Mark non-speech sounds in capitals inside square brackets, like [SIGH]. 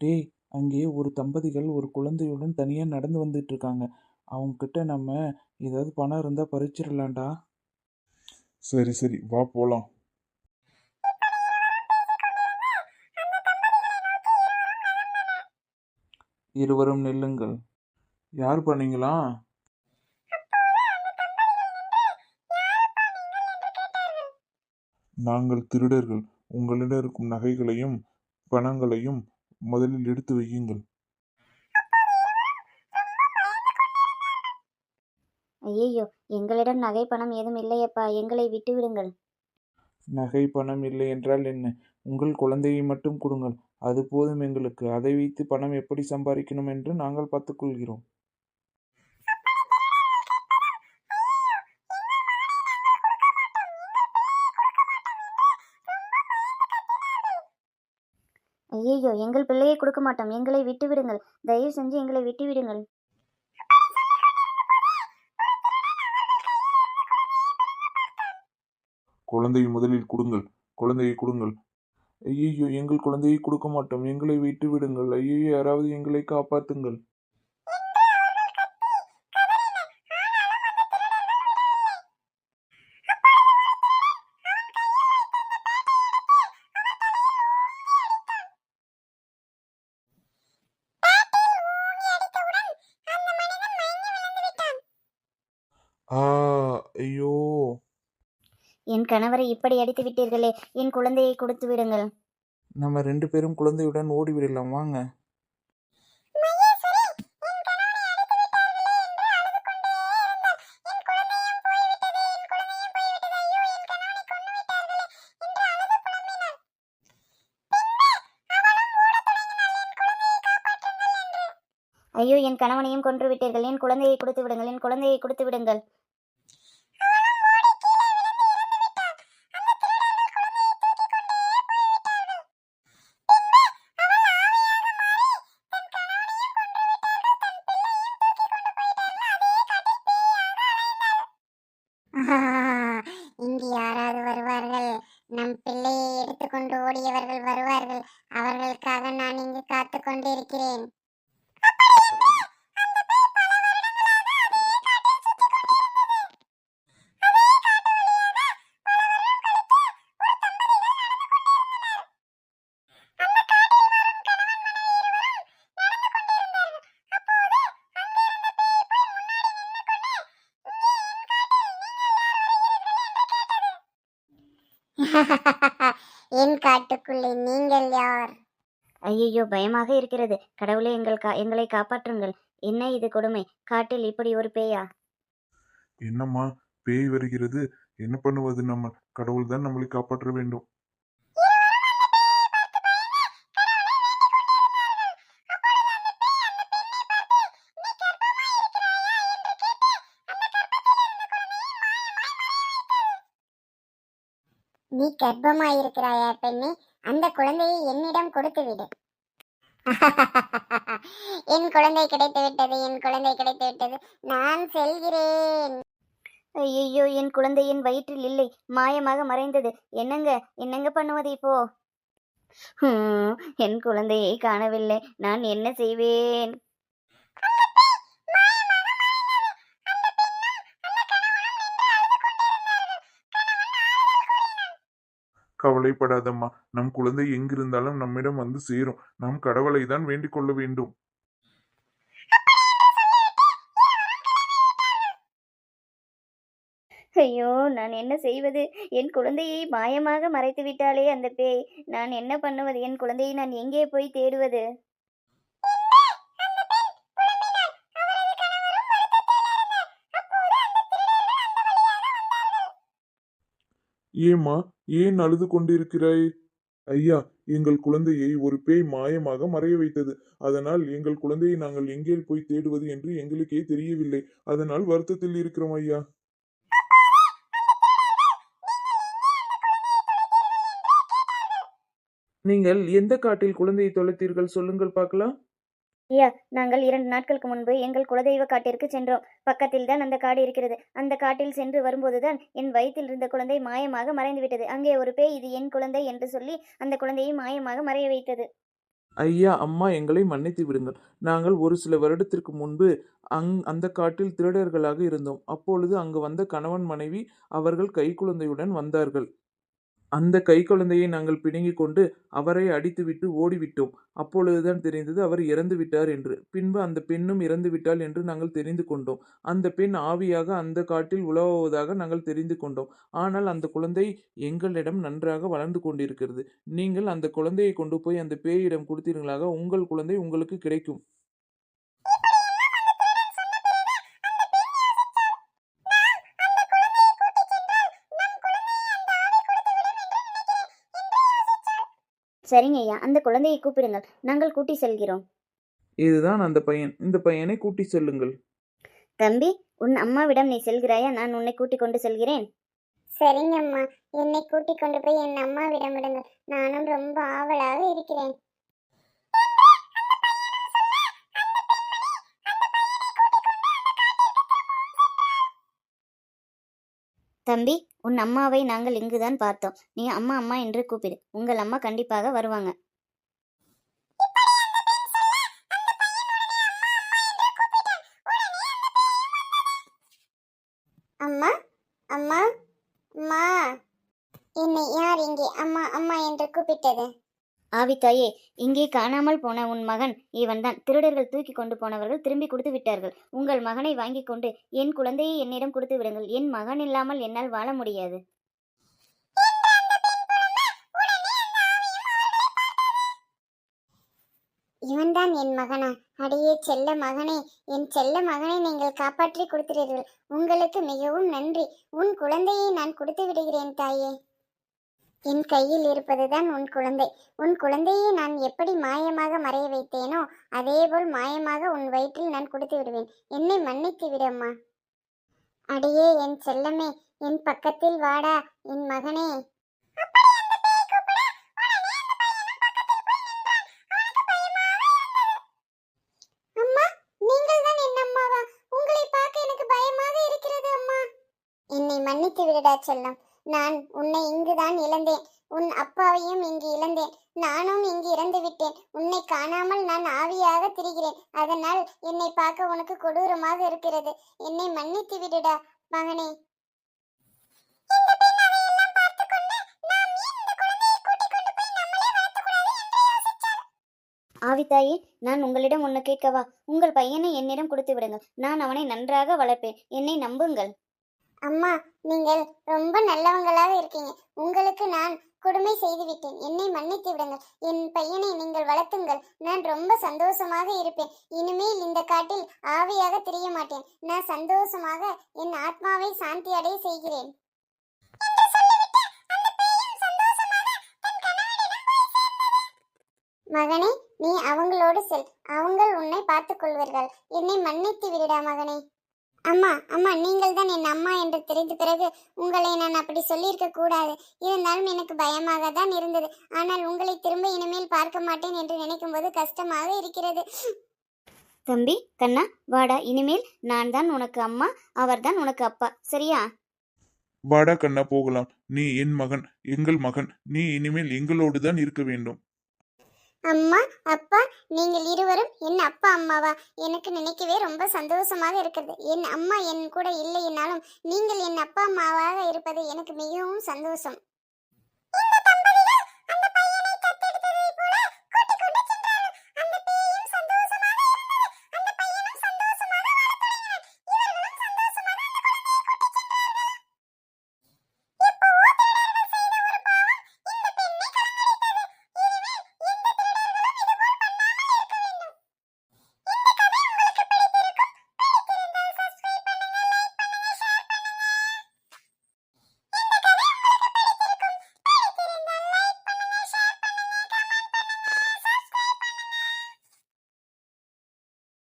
டேய் அங்கே ஒரு தம்பதிகள் ஒரு குழந்தையுடன் தனியாக நடந்து வந்துட்டு இருக்காங்க அவங்கக்கிட்ட நம்ம ஏதாவது பணம் இருந்தால் பறிச்சிடலாம்டா சரி சரி. வா போலாம். இருவரும் நில்லுங்கள். யார் பண்ணீங்களா? நாங்கள் திருடர்கள். உங்களிடம் இருக்கும் நகைகளையும் பணங்களையும் முதலில் எடுத்து வையுங்கள். ஐயையோ எங்களிடம் நகை பணம் ஏதும் இல்லையப்பா எங்களை விட்டு விடுங்கள் நகை பணம் இல்லை என்றால் என்ன? உங்கள் குழந்தையை மட்டும் கொடுங்கள். அது போதும் எங்களுக்கு. அதை வைத்து பணம் எப்படி சம்பாதிக்கணும் என்று நாங்கள் பார்த்துக்கொள்கிறோம். ஐயையோ எங்கள் பிள்ளையை கொடுக்க மாட்டோம். எங்களை விட்டு விடுங்கள் தயவு செஞ்சு எங்களை விட்டு விடுங்கள் குழந்தையை முதலில் கொடுங்கள். குழந்தையை கொடுங்கள். ஐயோ எங்கள் குழந்தையை கொடுக்க மாட்டோம். எங்களை விட்டு விடுங்கள் ஐயோ யாராவது எங்களை காப்பாற்றுங்கள். ஆ ஐயோ. என் கணவரை இப்படி அடித்து விட்டீர்களே என் குழந்தையை கொடுத்து விடுங்கள். நம்ம ரெண்டு பேரும் குழந்தையுடன் ஓடிவிடலாம் வாங்க. ஐயோ என் கணவனையும் கொன்று விட்டீர்கள். என் குழந்தையை கொடுத்து விடுங்கள். என் குழந்தையை கொடுத்து விடுங்கள். ஓடியவர்கள் வருவார்கள். அவர்களுக்காக நான் இங்கு காத்து கொண்டிருக்கிறேன் என் காட்டுக்குள்ளே நீங்கள் யார்? ஐயையோ பயமாக இருக்கிறது. கடவுளே எங்கள் கா எங்களை காப்பாற்றுங்கள். என்ன இது கொடுமை? காட்டில் இப்படி ஒரு பேயா? என்னம்மா பேய் வருகிறது. என்ன பண்ணுவது நம்ம? கடவுள் தான் நம்மளை காப்பாற்ற வேண்டும். நீ கர்ப்பமாயிருக்கிறாயா பெண்ணே? அந்த குழந்தையை என்னிடம் கொடுத்து விடு. [LAUGHS] என் குழந்தை கிடைத்து விட்டது என் குழந்தை கிடைத்து விட்டது நான் செல்கிறேன். ஐயையோ என் குழந்தை என் வயிற்றில் இல்லை மாயமாக மறைந்தது. என்னங்க என்னங்க பண்ணுவது இப்போ? ஹம், என் குழந்தையை காணவில்லை நான் என்ன செய்வேன்? கவலைப்படாதம்மா. நம் குழந்தை எங்கிருந்தாலும் நம்மிடம் வந்து சேரும். நாம் கடவுளை தான் வேண்டிக் கொள்ள வேண்டும். ஐயோ நான் என்ன செய்வது? என் குழந்தையை மாயமாக மறைத்து விட்டாலே அந்த பேய். நான் என்ன பண்ணுவது? என் குழந்தையை நான் எங்கே போய் தேடுவது? ஏம்மா ஏன் அழுது கொண்டிருக்கிறாய்? ஐயா எங்கள் குழந்தையை ஒரு பேய் மாயமாக மறைய வைத்தது. அதனால் எங்கள் குழந்தையை நாங்கள் எங்கே போய் தேடுவது என்று எங்களுக்கே தெரியவில்லை. அதனால் வருத்தத்தில் இருக்கிறோம் ஐயா. நீங்கள் எந்த காட்டில் குழந்தையை தொலைத்தீர்கள்? சொல்லுங்கள் பார்க்கலாம். ஐயா நாங்கள் இரண்டு நாட்களுக்கு முன்பு எங்கள் குலதெய்வ காட்டிற்கு சென்றோம். பக்கத்தில் தான் அந்த காடு இருக்கிறது. அந்த காட்டில் சென்று வரும்போதுதான் என் வயிற்றில் இருந்த குழந்தை மாயமாக மறைந்து விட்டது அங்கே ஒரு பேய் இது என் குழந்தை என்று சொல்லி அந்த குழந்தையை மாயமாக மறைய வைத்தது. ஐயா அம்மா எங்களை மன்னித்து விடுங்கள். நாங்கள் ஒரு சில வருடத்திற்கு முன்பு அங் அந்த காட்டில் திருடர்களாக இருந்தோம். அப்பொழுது அங்கு வந்த கணவன் மனைவி அவர்கள் கைக்குழந்தையுடன் வந்தார்கள். அந்த கை குழந்தையை நாங்கள் பிடுங்கிக் கொண்டு அவரை அடித்துவிட்டு ஓடிவிட்டோம். அப்பொழுதுதான் தெரிந்தது அவர் இறந்து விட்டார் என்று. பின்பு அந்த பெண்ணும் இறந்து விட்டாள் என்று நாங்கள் தெரிந்து கொண்டோம். அந்த பெண் ஆவியாக அந்த காட்டில் உலவுவதாக நாங்கள் தெரிந்து கொண்டோம். ஆனால் அந்த குழந்தை எங்களிடம் நன்றாக வளர்ந்து கொண்டிருக்கிறது. நீங்கள் அந்த குழந்தையை கொண்டு போய் அந்த பேயிடம் கொடுத்தீர்களாக? உங்கள் குழந்தை உங்களுக்கு கிடைக்கும். சரிங்க ஐயா அந்த குழந்தையை கூப்பிடுங்கள். நாங்கள் கூட்டி செல்கிறோம். இதுதான் அந்த பையன். இந்த பையனை கூட்டி செல்லுங்கள். தம்பி உன் அம்மாவிடம் நீ செல்கிறாயா? நான் உன்னை கூட்டிக் கொண்டு செல்கிறேன். சரிங்கம்மா என்னை கூட்டிக் கொண்டு போய் என் அம்மாவிடம் விடுங்கள். நானும் ரொம்ப ஆவலாக இருக்கிறேன். தம்பி உன் அம்மாவை நாங்கள் இங்குதான் பார்த்தோம். நீ அம்மா அம்மா என்று கூப்பிடு. உங்கள் அம்மா கண்டிப்பாக வருவாங்க. அம்மா அம்மா அம்மா. என்னை யார் இங்கே அம்மா அம்மா என்று கூப்பிட்டது? ஆவித்தாயே இங்கே காணாமல் போன உன் மகன் இவன்தான். திருடர்கள் தூக்கி கொண்டு போனவர்கள் திரும்பி கொடுத்து விட்டார்கள். உங்கள் மகனை வாங்கிக் கொண்டு என் குழந்தையை என்னிடம் கொடுத்து விடுங்கள். என் மகன் இல்லாமல் என்னால் வாழ முடியாது. இவன்தான் என் மகனா? அடியே செல்ல மகனே என் செல்ல மகனை நீங்கள் காப்பாற்றி கொடுக்கிறீர்கள் உங்களுக்கு மிகவும் நன்றி. உன் குழந்தையை நான் கொடுத்து விடுகிறேன் தாயே. என் கையில் இருப்பதுதான் உன் குழந்தை. உன் குழந்தையை நான் எப்படி மாயமாக மறைய வைத்தேனோ அதேபோல் மாயமாக உன் வயிற்றில் நான் கொடுத்து விடுவேன். என்னை மன்னித்து விடம்மா. அடியே என் செல்லமே என் பக்கத்தில் வாடா என் மகனே. அம்மா என் அம்மாவா? உங்களை பார்க்க எனக்கு பயமாக இருக்கிறது அம்மா. என்னை மன்னித்து விடுடா செல்லம். நான் உன்னை இங்குதான் இழந்தேன். உன் அப்பாவையும் இங்கு இழந்தேன். நானும் இங்கு இறந்து விட்டேன். உன்னை காணாமல் நான் ஆவியாக திரிகிறேன். அதனால் என்னை பார்க்க உனக்கு கொடூரமாக இருக்கிறது. என்னை மன்னித்து விடுடா மகனே. ஆவித்தாயே நான் உங்களிடம் ஒன்று கேட்கவா? உங்கள் பையனை என்னிடம் கொடுத்து விடுங்கள். நான் அவனை நன்றாக வளர்ப்பேன். என்னை நம்புங்கள். அம்மா நீங்கள் ரொம்ப நல்லவங்களாக இருக்கீங்க. உங்களுக்கு நான் கொடுமை செய்துவிட்டேன். என்னை மன்னித்து விடுங்கள். என் பையனை நீங்கள் வளர்த்துங்கள். நான் ரொம்ப சந்தோஷமாக இருப்பேன். இனிமேல் இந்த காட்டில் ஆவியாக திரிய மாட்டேன். நான் சந்தோஷமாக என் ஆத்மாவை சாந்தி அடைய செய்கிறேன். மகனே நீ அவங்களோடு செல். அவங்கள் உன்னை பார்த்துக் கொள்வார்கள் என்னை மன்னித்து விடுடா மகனே. அம்மா அம்மா நீங்கள் தான் என் அம்மா என்று தெரிந்த பிறகு உங்களை நான் அப்படி சொல்லியிருக்க கூடாது. இருந்தாலும் எனக்கு பயமாக தான் இருந்தது. ஆனால் உங்களை திரும்ப இனிமேல் பார்க்க மாட்டேன் என்று நினைக்கும் போது கஷ்டமாக இருக்கிறது. தம்பி கண்ணா வாடா. இனிமேல் நான் தான் உனக்கு அம்மா அவர்தான் உனக்கு அப்பா. சரியா? வாடா கண்ணா போகலாம். நீ என் மகன் எங்கள் மகன். நீ இனிமேல் எங்களோடு தான் இருக்க வேண்டும். அம்மா அப்பா நீங்கள் இருவரும் என் அப்பா அம்மாவா? எனக்கு நினைக்கவே ரொம்ப சந்தோஷமாக இருக்கிறது. என் அம்மா என் கூட இல்லைனாலும் நீங்கள் என் அப்பா அம்மாவாக இருப்பது எனக்கு மிகவும் சந்தோஷம்.